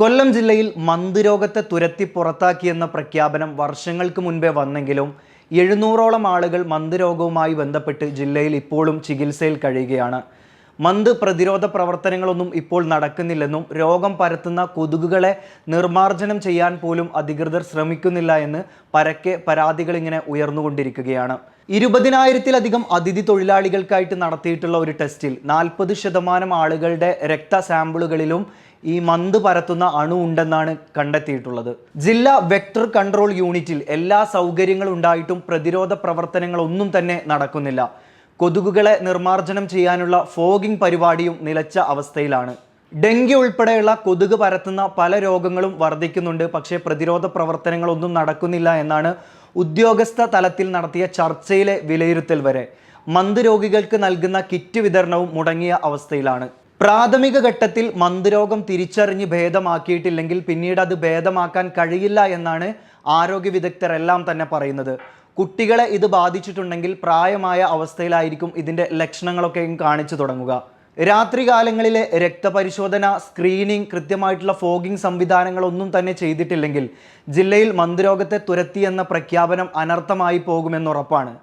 കൊല്ലം ജില്ലയിൽ മന്തുരോഗത്തെ തുരത്തി പുറത്താക്കിയെന്ന പ്രഖ്യാപനം വർഷങ്ങൾക്ക് മുൻപേ വന്നെങ്കിലും എഴുന്നൂറോളം ആളുകൾ മന്തുരോഗവുമായി ബന്ധപ്പെട്ട് ജില്ലയിൽ ഇപ്പോഴും ചികിത്സയിൽ കഴിയുകയാണ്. മന്ത് പ്രതിരോധ പ്രവർത്തനങ്ങളൊന്നും ഇപ്പോൾ നടക്കുന്നില്ലെന്നും രോഗം പരത്തുന്ന കൊതുകുകളെ നിർമ്മാർജനം ചെയ്യാൻ പോലും അധികൃതർ ശ്രമിക്കുന്നില്ല എന്ന് പരക്കെ പരാതികൾ ഇങ്ങനെ ഉയർന്നുകൊണ്ടിരിക്കുകയാണ്. ഇരുപതിനായിരത്തിലധികം അതിഥി തൊഴിലാളികൾക്കായിട്ട് നടത്തിയിട്ടുള്ള ഒരു ടെസ്റ്റിൽ നാൽപ്പത് ശതമാനം ആളുകളുടെ രക്തസാമ്പിളുകളിലും ഈ മന്ത് പരത്തുന്ന അണു ഉണ്ടെന്നാണ് കണ്ടെത്തിയിട്ടുള്ളത്. ജില്ലാ വെക്ടർ കൺട്രോൾ യൂണിറ്റിൽ എല്ലാ സൗകര്യങ്ങളും ഉണ്ടായിട്ടും പ്രതിരോധ പ്രവർത്തനങ്ങളൊന്നും തന്നെ നടക്കുന്നില്ല. കൊതുകുകളെ നിർമ്മാർജനം ചെയ്യാനുള്ള ഫോഗിംഗ് പരിപാടിയും നിലച്ച അവസ്ഥയിലാണ്. ഡെങ്കി ഉൾപ്പെടെയുള്ള കൊതുക് പരത്തുന്ന പല രോഗങ്ങളും വർദ്ധിക്കുന്നുണ്ട്. പക്ഷേ പ്രതിരോധ പ്രവർത്തനങ്ങളൊന്നും നടക്കുന്നില്ല എന്നാണ് ഉദ്യോഗസ്ഥ തലത്തിൽ നടത്തിയ ചർച്ചയിലെ വിലയിരുത്തൽ വരെ. മന്ത് രോഗികൾക്ക് നൽകുന്ന കിറ്റ് വിതരണവും മുടങ്ങിയ അവസ്ഥയിലാണ്. പ്രാഥമിക ഘട്ടത്തിൽ മന്ത് രോഗം തിരിച്ചറിഞ്ഞ് ഭേദമാക്കിയിട്ടില്ലെങ്കിൽ പിന്നീട് അത് ഭേദമാക്കാൻ കഴിയില്ല എന്നാണ് ആരോഗ്യ വിദഗ്ധരെല്ലാം തന്നെ പറയുന്നത്. കുട്ടികളെ ഇത് ബാധിച്ചിട്ടുണ്ടെങ്കിൽ പ്രായമായ അവസ്ഥയിലായിരിക്കും ഇതിന്റെ ലക്ഷണങ്ങളൊക്കെയും കാണിച്ചു തുടങ്ങുക. രാത്രികാലങ്ങളിലെ രക്തപരിശോധന സ്ക്രീനിങ് കൃത്യമായിട്ടുള്ള ഫോഗിംഗ് സംവിധാനങ്ങളൊന്നും തന്നെ ചെയ്തിട്ടില്ലെങ്കിൽ ജില്ലയിൽ മന്ദരോഗത്തെ തുരത്തിയെന്ന പ്രഖ്യാപനം അനർത്ഥമായി പോകുമെന്നുറപ്പാണ്